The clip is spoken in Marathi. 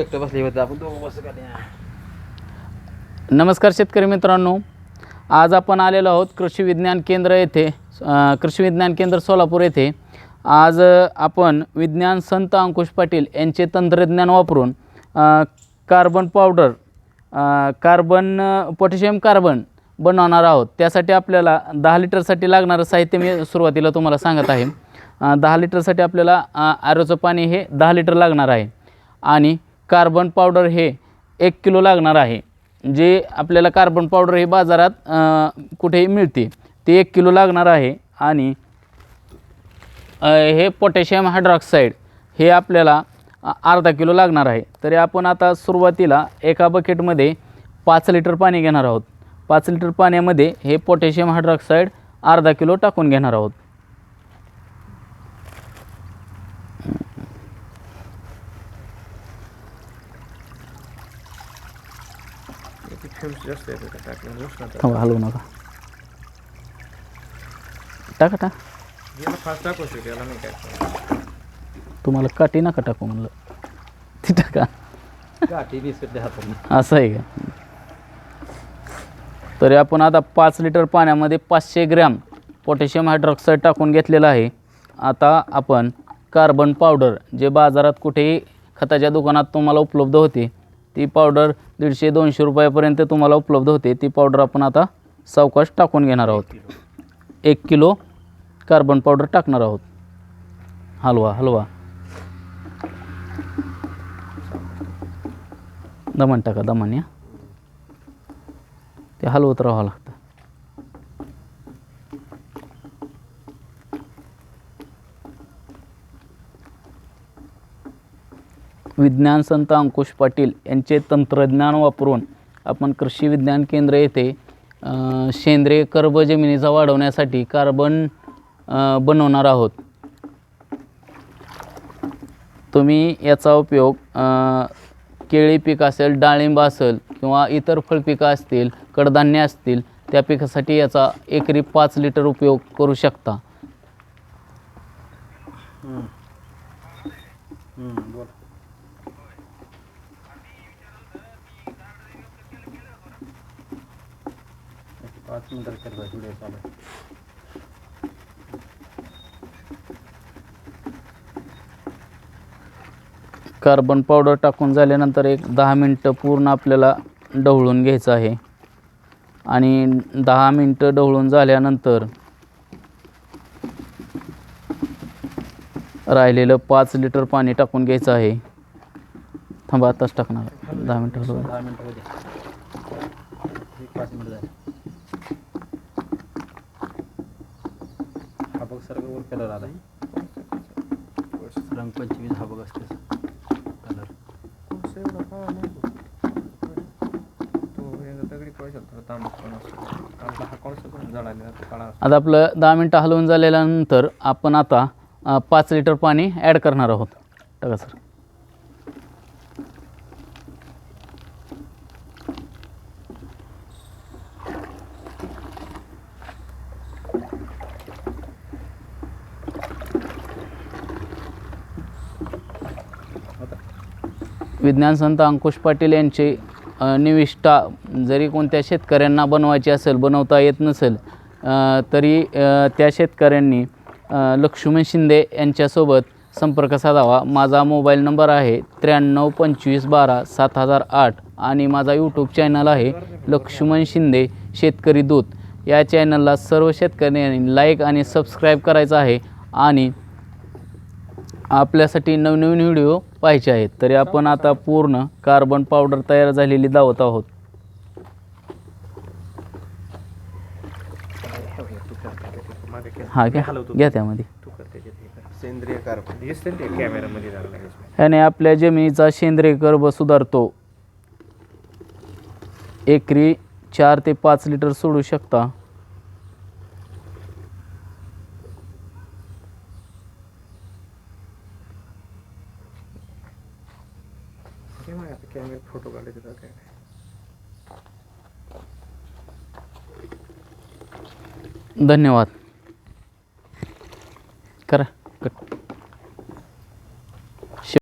एकटं बसले होते आपण दोघं बस नमस्कार शेतकरी मित्रांनो. आज आपण आलेलो आहोत कृषी विज्ञान केंद्र येथे कृषी विज्ञान केंद्र सोलापूर येथे. आज आपण विज्ञान संत अंकुश पाटील यांचे तंत्रज्ञान वापरून carbon powder carbon potassium carbon बनवणार आहोत. त्यासाठी आपल्याला दहा लिटरसाठी लागणारं साहित्य मी सुरुवातीला तुम्हाला सांगत आहे. दहा लिटरसाठी आपल्याला आरोचं पाणी हे दहा लिटर लागणार आहे. आणि कार्बन पावडर हे एक किलो लागणार आहे. जे आपल्याला कार्बन पावडर हे बाजारात कुठेही मिळते ते एक किलो लागणार आहे. आणि हे पोटॅशियम हायड्रॉक्साईड हे आपल्याला अर्धा किलो लागणार आहे. तरी आपण आता सुरुवातीला एका बकेटमध्ये पाच लिटर पाणी घेणार आहोत. पाच लिटर पाण्यामध्ये हे पोटॅशियम हायड्रॉक्साईड अर्धा किलो टाकून घेणार आहोत. जास्त येते का टाकलं उष्णता थांबा, हलवू नका टाका टाका गेला फास्ट टाकू शकतो याला नाही काय तुम्हाला काठी नका टाकू म्हणलं. ती टाका. असं आहे का? तरी आपण आता पाच लिटर पाण्यामध्ये पाचशे ग्रॅम पोटॅशियम हायड्रॉक्साईड टाकून घेतलेलं आहे. आता आपण कार्बन पावडर जे बाजारात कुठेही खताच्या दुकानात तुम्हाला उपलब्ध होते ती पावडर दीडशे दोनशे रुपयापर्यंत तुम्हाला उपलब्ध होते. ती पावडर आपण आता सावकाश टाकून घेणार आहोत. एक किलो कार्बन पावडर टाकणार आहोत. हलवा हलवा. दमन टाका दमन या. ते हलवत राहावं लागतं. विज्ञान संत अंकुश पाटील यांचे तंत्रज्ञान वापरून आपण कृषी विज्ञान केंद्र येथे सेंद्रिय कर्ब जमिनीचा वाढवण्यासाठी कार्बन बनवणार आहोत. तुम्ही याचा उपयोग केळी पीक असेल डाळिंब असेल किंवा इतर फळपिकं असतील कडधान्य असतील त्या पिकासाठी याचा एकरी पाच लिटर उपयोग करू शकता. सुंदर करता व्हिडिओ चालू कार्बन पावडर टाकून झाल्यानंतर एक दहा मिनटं पूर्ण आपल्याला ढवळून घ्यायचं आहे. आणि दहा मिनटं ढवळून झाल्यानंतर राहिलेलं पाच लिटर पाणी टाकून घ्यायचं आहे. थांबा आताच टाकणार. दहा मिनटं हलवा. हा बघ सर कलर आला रंग पंचवीस हा बघ असते कलर आता आपलं दहा मिनटं हलवून झाल्यानंतर आपण आता पाच लिटर पाणी ॲड करणार आहोत. टाका सर विज्ञान संत अंकुश पाटील यांचे निविष्ठा जरी कोणत्या शेतकऱ्यांना बनवायची असेल बनवता येत नसेल तरी त्या शेतकऱ्यांनी लक्ष्मण शिंदे यांच्यासोबत संपर्क साधावा. माझा मोबाईल नंबर आहे त्र्याण्णव पंचवीस बारा सात हजार आठ आणि माझा यूट्यूब चॅनल आहे लक्ष्मण शिंदे शेतकरी दूत. या चॅनलला सर्व शेतकऱ्यांनी लाईक आणि सबस्क्राईब करायचं आहे आणि आपल्यासाठी नवनवीन व्हिडिओ पाहायचे आहेत. तरी आपण आता पूर्ण कार्बन पावडर तयार झालेली दावत आहोत. हा घ्या. घ्या त्यामध्ये. सेंद्रिय कार्बन ह्याने आपल्या जमिनीचा सेंद्रिय गर्भ सुधारतो. एकरी चार ते पाच लिटर सोडू शकता. कॅमेरा फोटो काढायचे तर काय? धन्यवाद.